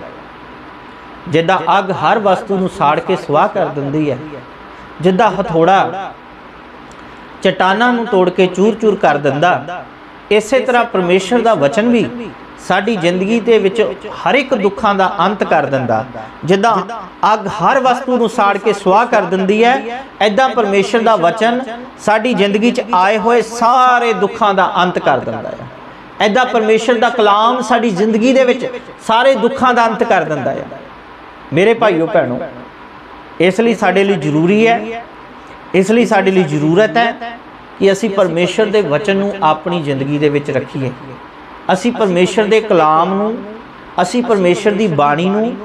ਜਿੱਦਾਂ ਅੱਗ ਹਰ ਵਸਤੂ ਨੂੰ ਸਾੜ ਕੇ ਸੁਆਹ ਕਰ ਦਿੰਦੀ ਹੈ, ਜਿੱਦਾਂ ਹਥੋੜਾ ਚਟਾਨਾਂ ਨੂੰ ਤੋੜ ਕੇ ਚੂਰ-ਚੂਰ ਕਰ ਦਿੰਦਾ, ਇਸੇ ਤਰ੍ਹਾਂ ਪਰਮੇਸ਼ਰ ਦਾ ਵਚਨ ਵੀ ਸਾਡੀ ਜ਼ਿੰਦਗੀ ਦੇ ਵਿੱਚ ਹਰ ਇੱਕ ਦੁੱਖਾਂ ਦਾ ਅੰਤ ਕਰ ਦਿੰਦਾ। ਜਿੱਦਾਂ ਅੱਗ ਹਰ ਵਸਤੂ ਨੂੰ ਸਾੜ ਕੇ ਸੁਆਹ ਕਰ ਦਿੰਦੀ ਹੈ ਐਦਾਂ ਪਰਮੇਸ਼ਰ ਦਾ ਵਚਨ ਸਾਡੀ ਜ਼ਿੰਦਗੀ 'ਚ ਆਏ ਹੋਏ ਸਾਰੇ ਦੁੱਖਾਂ ਦਾ ਅੰਤ ਕਰ ਦਿੰਦਾ ਹੈ। ਐਦਾਂ ਪਰਮੇਸ਼ਰ ਦਾ ਕਲਾਮ ਸਾਡੀ ਜ਼ਿੰਦਗੀ ਦੇ ਵਿੱਚ ਸਾਰੇ ਦੁੱਖਾਂ ਦਾ ਅੰਤ ਕਰ ਦਿੰਦਾ ਹੈ। ਮੇਰੇ ਭਾਈਓ, ਭੈਣੋ, ਇਸ ਲਈ ਸਾਡੇ ਲਈ ਜ਼ਰੂਰੀ ਹੈ, ਇਸ ਲਈ ਸਾਡੇ ਲਈ ਜ਼ਰੂਰਤ ਹੈ ਕਿ ਅਸੀਂ ਪਰਮੇਸ਼ਰ ਦੇ ਵਚਨ ਨੂੰ ਆਪਣੀ ਜ਼ਿੰਦਗੀ ਦੇ ਵਿੱਚ ਰੱਖੀਏ। ਅਸੀਂ ਪਰਮੇਸ਼ਰ ਦੇ ਕਲਾਮ ਨੂੰ ਅਸੀਂ ਪਰਮੇਸ਼ਰ ਦੀ ਬਾਣੀ ਨੂੰ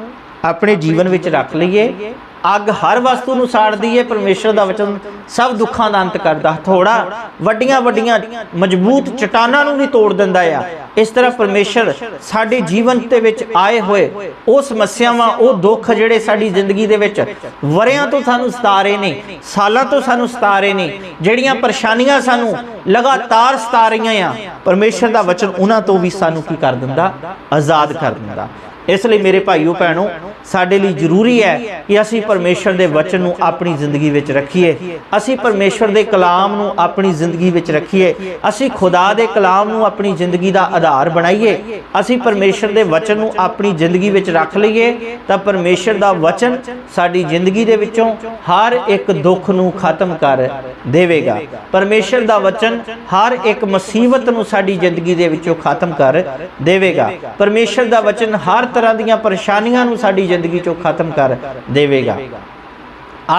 ਆਪਣੇ ਜੀਵਨ ਵਿੱਚ ਰੱਖ ਲਈਏ। ਅੱਗ ਹਰ ਵਸਤੂ ਨੂੰ ਸਾੜਦੀ ਹੈ ਪਰਮੇਸ਼ਰ ਦਾ ਵਚਨ ਸਭ ਦੁੱਖਾਂ ਦਾ ਅੰਤ ਕਰਦਾ। ਥੋੜਾ ਵੱਡੀਆਂ ਵੱਡੀਆਂ ਮਜ਼ਬੂਤ ਚਟਾਨਾਂ ਨੂੰ ਵੀ ਤੋੜ ਦਿੰਦਾ ਆ। ਇਸ ਤਰ੍ਹਾਂ ਪਰਮੇਸ਼ਰ ਸਾਡੇ ਜੀਵਨ ਦੇ ਵਿੱਚ ਆਏ ਹੋਏ ਉਹ ਸਮੱਸਿਆਵਾਂ, ਉਹ ਦੁੱਖ ਜਿਹੜੇ ਸਾਡੀ ਜ਼ਿੰਦਗੀ ਦੇ ਵਿੱਚ ਵਰਿਆਂ ਤੋਂ ਸਾਨੂੰ ਸਤਾ ਰਹੇ ਨੇ, ਸਾਲਾਂ ਤੋਂ ਸਾਨੂੰ ਸਤਾ ਰਹੇ ਨੇ, ਜਿਹੜੀਆਂ ਪਰੇਸ਼ਾਨੀਆਂ ਸਾਨੂੰ ਲਗਾਤਾਰ ਸਤਾ ਰਹੀਆਂ ਆ, ਪਰਮੇਸ਼ਰ ਦਾ ਵਚਨ ਉਹਨਾਂ ਤੋਂ ਵੀ ਸਾਨੂੰ ਕੀ ਕਰ ਦਿੰਦਾ? ਆਜ਼ਾਦ ਕਰ ਦਿੰਦਾ। ਇਸ ਲਈ ਮੇਰੇ ਭਾਈਓ ਭੈਣੋ, ਸਾਡੇ ਲਈ ਜ਼ਰੂਰੀ ਹੈ ਕਿ ਅਸੀਂ ਪਰਮੇਸ਼ਰ ਦੇ ਵਚਨ ਨੂੰ ਆਪਣੀ ਜ਼ਿੰਦਗੀ ਵਿੱਚ ਰੱਖੀਏ। ਅਸੀਂ ਪਰਮੇਸ਼ਰ ਦੇ ਕਲਾਮ ਨੂੰ ਆਪਣੀ ਜ਼ਿੰਦਗੀ ਵਿੱਚ ਰੱਖੀਏ। ਅਸੀਂ ਖੁਦਾ ਦੇ ਕਲਾਮ ਨੂੰ ਆਪਣੀ ਜ਼ਿੰਦਗੀ ਦਾ ਆਧਾਰ ਬਣਾਈਏ। ਅਸੀਂ ਪਰਮੇਸ਼ਰ ਦੇ ਵਚਨ ਨੂੰ ਆਪਣੀ ਜ਼ਿੰਦਗੀ ਵਿੱਚ ਰੱਖ ਲਈਏ ਤਾਂ ਪਰਮੇਸ਼ਰ ਦਾ ਵਚਨ ਸਾਡੀ ਜ਼ਿੰਦਗੀ ਦੇ ਵਿੱਚੋਂ ਹਰ ਇੱਕ ਦੁੱਖ ਨੂੰ ਖਤਮ ਕਰ ਦੇਵੇਗਾ। ਪਰਮੇਸ਼ਰ ਦਾ ਵਚਨ ਹਰ ਇੱਕ ਮੁਸੀਬਤ ਨੂੰ ਸਾਡੀ ਜ਼ਿੰਦਗੀ ਦੇ ਵਿੱਚੋਂ ਖਤਮ ਕਰ ਦੇਵੇਗਾ। ਪਰਮੇਸ਼ਰ ਦਾ ਵਚਨ ਹਰ ਤਰ੍ਹਾਂ ਦੀਆਂ ਪਰੇਸ਼ਾਨੀਆਂ ਨੂੰ ਸਾਡੀ ਜ਼ਿੰਦਗੀ ਚੋਂ ਖਤਮ ਕਰ ਦੇਵੇਗਾ।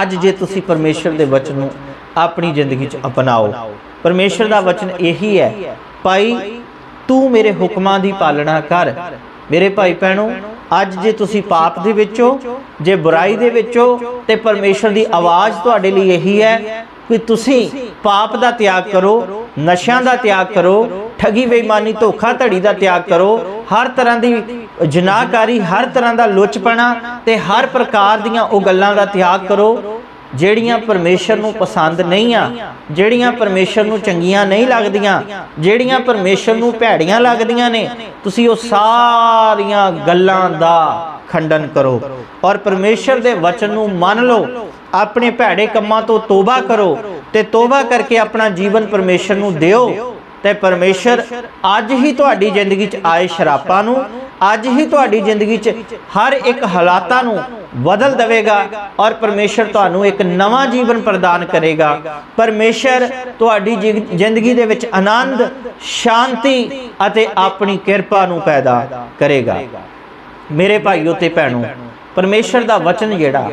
ਅੱਜ ਜੇ ਤੁਸੀਂ ਪਰਮੇਸ਼ਰ ਦੇ ਵਚਨ ਨੂੰ ਆਪਣੀ ਜ਼ਿੰਦਗੀ 'ਚ ਅਪਣਾਓ, ਪਰਮੇਸ਼ਰ ਦਾ ਵਚਨ ਇਹੀ ਹੈ, ਭਾਈ, ਤੂੰ ਮੇਰੇ ਹੁਕਮਾਂ ਦੀ ਪਾਲਣਾ ਕਰ। ਮੇਰੇ ਭਾਈ ਭੈਣੋ ਅੱਜ ਜੇ ਤੁਸੀਂ ਪਾਪ ਦੇ ਵਿੱਚ ਹੋ ਜੇ ਬੁਰਾਈ ਦੇ ਵਿੱਚ ਹੋ ਤੇ ਪਰਮੇਸ਼ਰ ਦੀ ਆਵਾਜ਼ ਤੁਹਾਡੇ ਲਈ ਇਹੀ ਹੈ ਕਿ ਤੁਸੀਂ ਪਾਪ ਦਾ ਤਿਆਗ ਕਰੋ, ਨਸ਼ਿਆਂ ਦਾ ਤਿਆਗ ਕਰੋ, ਠਗੀ ਬੇਈਮਾਨੀ, ਧੋਖਾ ਧੜੀ ਦਾ ਤਿਆਗ ਕਰੋ, ਹਰ ਤਰ੍ਹਾਂ ਦੀ ਜਨਾਹਕਾਰੀ, ਹਰ ਤਰ੍ਹਾਂ ਦਾ ਲੁੱਚਪਣਾ ਤੇ ਹਰ ਪ੍ਰਕਾਰ ਦੀਆਂ ਉਹ ਗੱਲਾਂ ਦਾ ਤਿਆਗ ਕਰੋ ਜਿਹੜੀਆਂ ਪਰਮੇਸ਼ਰ ਨੂੰ ਪਸੰਦ ਨਹੀਂ ਆ ਜਿਹੜੀਆਂ ਪਰਮੇਸ਼ਰ ਨੂੰ ਚੰਗੀਆਂ ਨਹੀਂ ਲੱਗਦੀਆਂ, ਜਿਹੜੀਆਂ ਪਰਮੇਸ਼ਰ ਨੂੰ ਭੈੜੀਆਂ ਲੱਗਦੀਆਂ ਨੇ, ਤੁਸੀਂ ਉਹ ਸਾਰੀਆਂ ਗੱਲਾਂ ਦਾ ਖੰਡਨ ਕਰੋ। ਔਰ ਪਰਮੇਸ਼ਰ ਦੇ ਵਚਨ ਨੂੰ ਮੰਨ ਲਓ, ਆਪਣੇ ਭੈੜੇ ਕੰਮਾਂ ਤੋਂ ਤੋਬਾ ਕਰੋ ਤੇ ਤੋਬਾ ਕਰਕੇ ਆਪਣਾ ਜੀਵਨ ਪਰਮੇਸ਼ਰ ਨੂੰ ਦਿਓ ਤੇ ਪਰਮੇਸ਼ਰ ਅੱਜ ਹੀ ਤੁਹਾਡੀ ਜ਼ਿੰਦਗੀ 'ਚ ਆਏ ਸ਼ਰਾਪਾਂ ਨੂੰ ਅੱਜ ਹੀ ਤੁਹਾਡੀ ਜ਼ਿੰਦਗੀ 'ਚ ਹਰ ਇੱਕ ਹਾਲਾਤਾਂ ਨੂੰ ਬਦਲ ਦੇਵੇਗਾ ਔਰ ਪਰਮੇਸ਼ਰ ਤੁਹਾਨੂੰ ਇੱਕ ਨਵਾਂ ਜੀਵਨ ਪ੍ਰਦਾਨ ਕਰੇਗਾ। ਪਰਮੇਸ਼ਰ ਤੁਹਾਡੀ ਜ਼ਿੰਦਗੀ ਦੇ ਵਿੱਚ ਆਨੰਦ ਸ਼ਾਂਤੀ ਅਤੇ ਆਪਣੀ ਕਿਰਪਾ ਨੂੰ ਪੈਦਾ ਕਰੇਗਾ। ਮੇਰੇ ਭਾਈਓ ਤੇ ਭੈਣੋ ਪਰਮੇਸ਼ਰ ਦਾ ਵਚਨ ਜਿਹੜਾ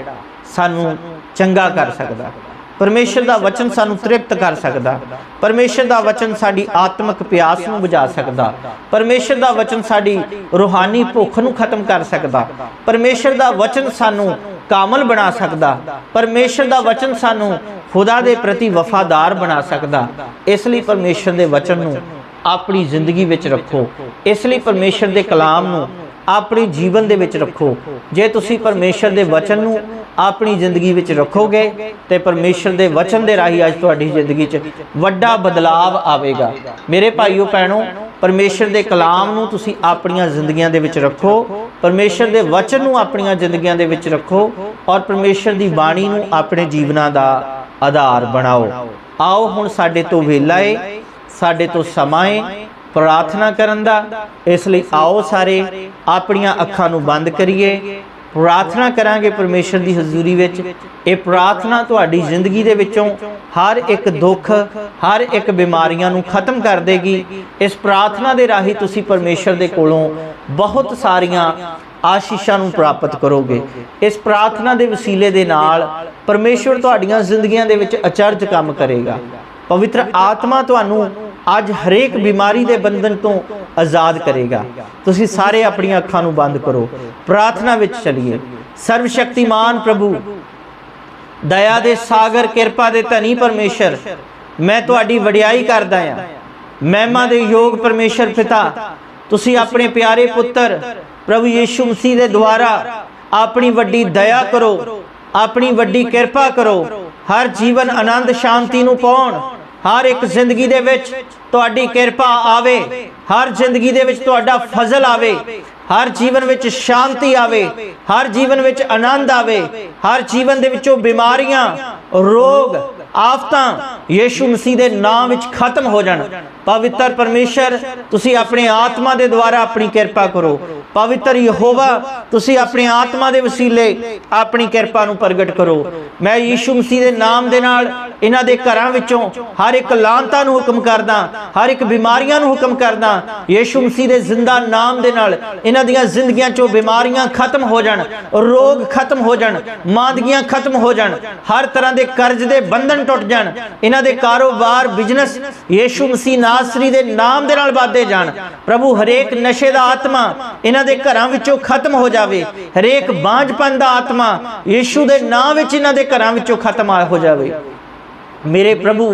ਸਾਨੂੰ ਚੰਗਾ ਕਰ ਸਕਦਾ। ਪਰਮੇਸ਼ਰ ਦਾ ਵਚਨ ਸਾਨੂੰ ਤ੍ਰਿਪਤ ਕਰ ਸਕਦਾ। ਪਰਮੇਸ਼ਰ ਦਾ ਵਚਨ ਸਾਡੀ ਆਤਮਿਕ ਪਿਆਸ ਨੂੰ ਬੁਝਾ ਸਕਦਾ। ਪਰਮੇਸ਼ਰ ਦਾ ਵਚਨ ਸਾਡੀ ਰੂਹਾਨੀ ਭੁੱਖ ਨੂੰ ਖਤਮ ਕਰ ਸਕਦਾ। ਪਰਮੇਸ਼ਰ ਦਾ ਵਚਨ ਸਾਨੂੰ ਕਾਮਲ ਬਣਾ ਸਕਦਾ। ਪਰਮੇਸ਼ਰ ਦਾ ਵਚਨ ਸਾਨੂੰ ਖੁਦਾ ਦੇ ਪ੍ਰਤੀ ਵਫਾਦਾਰ ਬਣਾ ਸਕਦਾ। ਇਸ ਲਈ ਪਰਮੇਸ਼ਰ ਦੇ ਵਚਨ ਨੂੰ ਆਪਣੀ ਜ਼ਿੰਦਗੀ ਵਿੱਚ ਰੱਖੋ। ਇਸ ਲਈ ਪਰਮੇਸ਼ਰ ਦੇ ਕਲਾਮ ਨੂੰ ਆਪਣੇ ਜੀਵਨ ਦੇ ਵਿੱਚ ਰੱਖੋ। ਜੇ ਤੁਸੀਂ ਪਰਮੇਸ਼ਰ ਦੇ ਵਚਨ ਨੂੰ ਆਪਣੀ ਜ਼ਿੰਦਗੀ ਵਿੱਚ ਰੱਖੋਗੇ, ਤੇ ਪਰਮੇਸ਼ਰ ਦੇ ਵਚਨ ਦੇ ਰਾਹੀਂ ਅੱਜ ਤੁਹਾਡੀ ਜ਼ਿੰਦਗੀ 'ਚ ਵੱਡਾ ਬਦਲਾਵ ਆਵੇਗਾ। ਮੇਰੇ ਭਾਈਓ, ਭੈਣੋ, ਪਰਮੇਸ਼ਰ ਦੇ ਕਲਾਮ ਨੂੰ ਤੁਸੀਂ ਆਪਣੀਆਂ ਜ਼ਿੰਦਗੀਆਂ ਦੇ ਵਿੱਚ ਰੱਖੋ। ਪਰਮੇਸ਼ਰ ਦੇ ਵਚਨ ਨੂੰ ਆਪਣੀਆਂ ਜ਼ਿੰਦਗੀਆਂ ਦੇ ਵਿੱਚ ਰੱਖੋ ਔਰ ਪਰਮੇਸ਼ਰ ਦੀ ਬਾਣੀ ਨੂੰ ਆਪਣੇ ਜੀਵਨਾਂ ਦਾ ਆਧਾਰ ਬਣਾਓ। ਆਓ ਹੁਣ ਸਾਡੇ ਤੋਂ ਵੇਲਾ ਏ, ਸਾਡੇ ਤੋਂ ਸਮਾਂ ਏ ਪ੍ਰਾਰਥਨਾ ਕਰਨ ਦਾ। ਇਸ ਲਈ ਆਓ ਸਾਰੇ ਆਪਣੀਆਂ ਅੱਖਾਂ ਨੂੰ ਬੰਦ ਕਰੀਏ। ਪ੍ਰਾਰਥਨਾ ਕਰਾਂਗੇ ਪਰਮੇਸ਼ਰ ਦੀ ਹਜ਼ੂਰੀ ਵਿੱਚ। ਇਹ ਪ੍ਰਾਰਥਨਾ ਤੁਹਾਡੀ ਜ਼ਿੰਦਗੀ ਦੇ ਵਿੱਚੋਂ ਹਰ ਇੱਕ ਦੁੱਖ, ਹਰ ਇੱਕ ਬਿਮਾਰੀਆਂ ਨੂੰ ਖਤਮ ਕਰ ਦੇਗੀ। ਇਸ ਪ੍ਰਾਰਥਨਾ ਦੇ ਰਾਹੀਂ ਤੁਸੀਂ ਪਰਮੇਸ਼ਰ ਦੇ ਕੋਲੋਂ ਬਹੁਤ ਸਾਰੀਆਂ ਆਸ਼ੀਸ਼ਾਂ ਨੂੰ ਪ੍ਰਾਪਤ ਕਰੋਗੇ। ਇਸ ਪ੍ਰਾਰਥਨਾ ਦੇ ਵਸੀਲੇ ਦੇ ਨਾਲ ਪਰਮੇਸ਼ਰ ਤੁਹਾਡੀਆਂ ਜ਼ਿੰਦਗੀਆਂ ਦੇ ਵਿੱਚ ਅਚਰਜ ਕੰਮ ਕਰੇਗਾ। ਪਵਿੱਤਰ ਆਤਮਾ ਤੁਹਾਨੂੰ ਅੱਜ ਹਰੇਕ ਬਿਮਾਰੀ ਦੇ ਬੰਧਨ ਤੋਂ ਆਜ਼ਾਦ ਕਰੇਗਾ। ਤੁਸੀਂ ਸਾਰੇ ਆਪਣੀਆਂ ਅੱਖਾਂ ਨੂੰ ਬੰਦ ਕਰੋ। ਪ੍ਰਾਰਥਨਾ ਵਿੱਚ ਚਲੀਏ। ਸਰਵ ਸ਼ਕਤੀਮਾਨ ਪ੍ਰਭੂ, ਦਇਆ ਦੇ ਸਾਗਰ, ਕਿਰਪਾ ਦੇ ਧਨੀ ਪਰਮੇਸ਼ਰ, ਮੈਂ ਤੁਹਾਡੀ ਵਡਿਆਈ ਕਰਦਾ ਹਾਂ। ਮਹਿਮਾ ਦੇ ਯੋਗ ਪਰਮੇਸ਼ਰ ਪਿਤਾ, ਤੁਸੀਂ ਆਪਣੇ ਪਿਆਰੇ ਪੁੱਤਰ, ਪ੍ਰਭੂ ਯੀਸ਼ੂ ਮਸੀਹ ਦੇ ਦੁਆਰਾ ਆਪਣੀ ਵੱਡੀ ਦਇਆ ਕਰੋ, ਆਪਣੀ ਵੱਡੀ ਕਿਰਪਾ ਕਰੋ। ਹਰ ਜੀਵਨ ਆਨੰਦ ਸ਼ਾਂਤੀ ਨੂੰ ਪਾਉਣ। ਹਰ ਇੱਕ ਜ਼ਿੰਦਗੀ ਦੇ ਵਿੱਚ ਤੁਹਾਡੀ ਕਿਰਪਾ ਆਵੇ, ਹਰ ਜ਼ਿੰਦਗੀ ਦੇ ਵਿੱਚ ਤੁਹਾਡਾ ਫਜ਼ਲ ਆਵੇ, ਹਰ ਜੀਵਨ ਵਿੱਚ ਸ਼ਾਂਤੀ ਆਵੇ, ਹਰ ਜੀਵਨ ਵਿੱਚ ਆਨੰਦ ਆਵੇ, ਹਰ ਜੀਵਨ ਦੇ ਵਿੱਚੋਂ ਬਿਮਾਰੀਆਂ, ਰੋਗ, ਆਫਤਾਂ ਯੀਸ਼ੂ ਮਸੀਹ ਦੇ ਨਾਮ ਵਿੱਚ ਖਤਮ ਹੋ ਜਾਣ। ਪਵਿੱਤਰ ਪਰਮੇਸ਼ਰ, ਤੁਸੀਂ ਆਪਣੇ ਆਤਮਾ ਦੇ ਦੁਆਰਾ ਆਪਣੀ ਕਿਰਪਾ ਕਰੋ। ਪਵਿੱਤਰ ਯਹੋਵਾ, ਤੁਸੀਂ ਆਪਣੀ ਆਤਮਾ ਦੇ ਵਸੀਲੇ ਆਪਣੀ ਕਿਰਪਾ ਨੂੰ ਪ੍ਰਗਟ ਕਰੋ। ਮੈਂ ਯੀਸ਼ੂ ਮਸੀਹ ਦੇ ਨਾਮ ਦੇ ਨਾਲ ਇਹਨਾਂ ਦੇ ਘਰਾਂ ਵਿੱਚੋਂ ਹਰ ਇੱਕ ਲਾਂਤਾ ਨੂੰ ਹੁਕਮ ਕਰਦਾ, ਹਰ ਇੱਕ ਬਿਮਾਰੀਆਂ ਨੂੰ ਹੁਕਮ ਕਰਦਾ, ਯੀਸ਼ੂ ਮਸੀਹ ਦੇ ਜ਼ਿੰਦਾ ਨਾਮ ਦੇ ਨਾਲ ਇਹਨਾਂ ਦੀਆਂ ਜ਼ਿੰਦਗੀਆਂ ਚੋਂ ਬਿਮਾਰੀਆਂ ਖਤਮ ਹੋ ਜਾਣ, ਰੋਗ ਖਤਮ ਹੋ ਜਾਣ, ਮਾਦਗੀਆਂ ਖਤਮ ਹੋ ਜਾਣ, ਹਰ ਤਰ੍ਹਾਂ ਦੇ ਕਰਜ਼ ਦੇ ਬੰਧਨ ਟੁੱਟ ਜਾਣ, ਇਹਨਾਂ ਦੇ ਕਾਰੋਬਾਰ, ਬਿਜ਼ਨਸ ਯੀਸ਼ੂ ਮਸੀਹ ਨਾਸਰੀ ਦੇ ਨਾਮ ਦੇ ਨਾਲ ਵਾਧੇ ਜਾਣ। ਪ੍ਰਭੂ ਹਰੇਕ ਨਸ਼ੇ ਦਾ ਆਤਮਾ ਇਹਨਾਂ ਇਹਨਾਂ ਦੇ ਘਰਾਂ ਵਿੱਚੋਂ ਖਤਮ ਹੋ ਜਾਵੇ। ਹਰੇਕ ਬਾਂਝਪਨ ਦਾ ਆਤਮਾ ਯੀਸ਼ੂ ਦੇ ਨਾਮ ਵਿੱਚ ਇਹਨਾਂ ਦੇ ਘਰਾਂ ਵਿੱਚੋਂ ਖਤਮ ਹੋ ਜਾਵੇ। ਮੇਰੇ ਪ੍ਰਭੂ,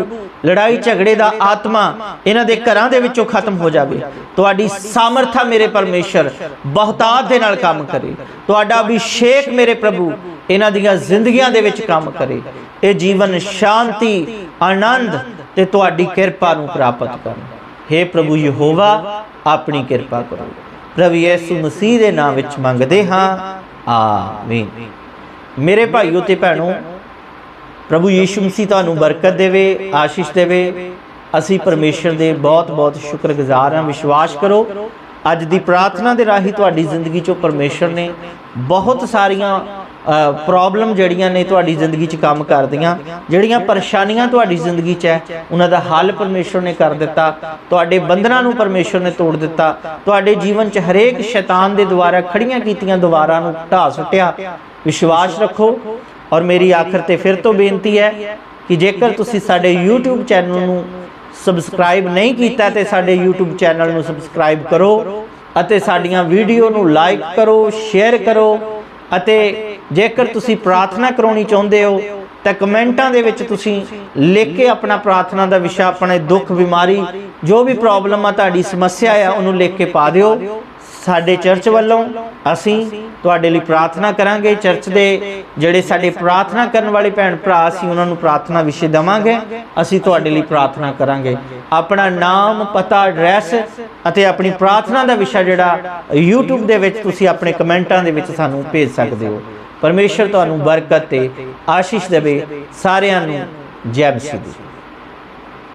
ਲੜਾਈ ਝਗੜੇ ਦਾ ਆਤਮਾ ਇਹਨਾਂ ਦੇ ਘਰਾਂ ਦੇ ਵਿੱਚੋਂ ਖਤਮ ਹੋ ਜਾਵੇ। ਤੁਹਾਡੀ ਸਾਮਰਥਾ ਮੇਰੇ ਪਰਮੇਸ਼ਰ, ਬਹੁਤਾਤ ਦੇ ਨਾਲ ਕੰਮ ਕਰੇ। ਤੁਹਾਡਾ ਅਭਿਸ਼ੇਕ ਮੇਰੇ ਪ੍ਰਭੂ, ਇਹਨਾਂ ਦੀਆਂ ਜ਼ਿੰਦਗੀਆਂ ਦੇ ਵਿੱਚ ਕੰਮ ਕਰੇ। ਇਹ ਜੀਵਨ ਸ਼ਾਂਤੀ, ਆਨੰਦ ਤੇ ਤੁਹਾਡੀ ਕਿਰਪਾ ਨੂੰ ਪ੍ਰਾਪਤ ਕਰਨ। हे ਪ੍ਰਭੂ ਯਹੋਵਾ, ਆਪਣੀ ਕਿਰਪਾ ਕਰੋ। ਪ੍ਰਭੂ ਯਿਸੂ ਮਸੀਹ ਦੇ ਨਾਮ ਵਿੱਚ ਮੰਗਦੇ ਹਾਂ, ਆਮੀਨ। ਮੇਰੇ ਭਾਈਓ ਤੇ ਭੈਣੋ, ਪ੍ਰਭੂ ਯੀਸ਼ੂ ਮਸੀਹ ਤੁਹਾਨੂੰ ਬਰਕਤ ਦੇਵੇ, ਆਸ਼ੀਸ਼ ਦੇਵੇ। ਅਸੀਂ ਪਰਮੇਸ਼ਰ ਦੇ ਬਹੁਤ-ਬਹੁਤ ਸ਼ੁਕਰਗੁਜ਼ਾਰ ਹਾਂ। ਵਿਸ਼ਵਾਸ ਕਰੋ, ਅੱਜ ਦੀ ਪ੍ਰਾਰਥਨਾ ਦੇ ਰਾਹੀਂ ਤੁਹਾਡੀ ਜ਼ਿੰਦਗੀ 'ਚੋਂ ਪਰਮੇਸ਼ਰ ਨੇ ਬਹੁਤ ਸਾਰੀਆਂ ਪ੍ਰੋਬਲਮ ਜਿਹੜੀਆਂ ਨੇ ਤੁਹਾਡੀ ਜ਼ਿੰਦਗੀ 'ਚ ਕੰਮ ਕਰਦੀਆਂ, ਜਿਹੜੀਆਂ ਪਰੇਸ਼ਾਨੀਆਂ ਤੁਹਾਡੀ ਜ਼ਿੰਦਗੀ 'ਚ ਹੈ, ਉਹਨਾਂ ਦਾ ਹੱਲ ਪਰਮੇਸ਼ਰ ਨੇ ਕਰ ਦਿੱਤਾ, ਤੁਹਾਡੇ ਬੰਧਨਾਂ ਨੂੰ ਪਰਮੇਸ਼ਰ ਨੇ ਤੋੜ ਦਿੱਤਾ, ਤੁਹਾਡੇ ਜੀਵਨ 'ਚ ਹਰੇਕ ਸ਼ੈਤਾਨ ਦੇ ਦੁਆਰਾ ਖੜੀਆਂ ਕੀਤੀਆਂ ਦੁਆਰਾ ਨੂੰ ਢਾਹ ਸੁੱਟਿਆ। ਵਿਸ਼ਵਾਸ ਰੱਖੋ ਔਰ ਮੇਰੀ ਆਖਰ ਤੇ ਫਿਰ ਤੋਂ ਬੇਨਤੀ ਹੈ ਕਿ ਜੇਕਰ ਤੁਸੀਂ ਸਾਡੇ YouTube ਚੈਨਲ ਨੂੰ ਸਬਸਕ੍ਰਾਈਬ ਨਹੀਂ ਕੀਤਾ ਤੇ ਸਾਡੇ YouTube ਚੈਨਲ ਨੂੰ ਸਬਸਕ੍ਰਾਈਬ ਕਰੋ ਅਤੇ ਸਾਡੀਆਂ ਵੀਡੀਓ ਨੂੰ ਲਾਈਕ ਕਰੋ ਸ਼ੇਅਰ ਕਰੋ ਅਤੇ ਜੇਕਰ ਤੁਸੀਂ ਪ੍ਰਾਰਥਨਾ ਕਰਾਉਣੀ ਚਾਹੁੰਦੇ ਹੋ, ਤਾਂ ਕਮੈਂਟਾਂ ਦੇ ਵਿੱਚ ਤੁਸੀਂ ਲਿਖ ਕੇ ਆਪਣਾ ਪ੍ਰਾਰਥਨਾ ਦਾ ਵਿਸ਼ਾ, ਆਪਣੇ ਦੁੱਖ, ਬਿਮਾਰੀ, ਜੋ ਵੀ ਪ੍ਰੋਬਲਮ ਆ, ਤੁਹਾਡੀ ਸਮੱਸਿਆ ਆ, ਉਹਨੂੰ ਲਿਖ ਕੇ ਪਾ ਦਿਓ। ਸਾਡੇ ਚਰਚ ਵੱਲੋਂ ਅਸੀਂ ਤੁਹਾਡੇ ਲਈ ਪ੍ਰਾਰਥਨਾ ਕਰਾਂਗੇ ਚਰਚ ਦੇ ਜਿਹੜੇ ਸਾਡੇ ਪ੍ਰਾਰਥਨਾ ਕਰਨ ਵਾਲੇ ਭੈਣ ਭਰਾ ਸੀ ਉਹਨਾਂ ਨੂੰ ਪ੍ਰਾਰਥਨਾ ਵਿਸ਼ੇ ਦਵਾਂਗੇ। ਅਸੀਂ ਤੁਹਾਡੇ ਲਈ ਪ੍ਰਾਰਥਨਾ ਕਰਾਂਗੇ। ਆਪਣਾ ਨਾਮ ਪਤਾ ਐਡਰੈਸ ਅਤੇ ਆਪਣੀ ਪ੍ਰਾਰਥਨਾ ਦਾ ਵਿਸ਼ਾ ਜਿਹੜਾ YouTube ਦੇ ਵਿੱਚ ਤੁਸੀਂ ਆਪਣੇ ਕਮੈਂਟਾਂ ਦੇ ਵਿੱਚ ਸਾਨੂੰ ਭੇਜ ਸਕਦੇ ਹੋ। ਪਰਮੇਸ਼ਰ ਤੁਹਾਨੂੰ ਬਰਕਤ ਤੇ ਆਸ਼ੀਸ਼ ਦੇਵੇ ਸਾਰਿਆਂ ਨੂੰ ਜੈ ਮਸੀਹ ਦੀ।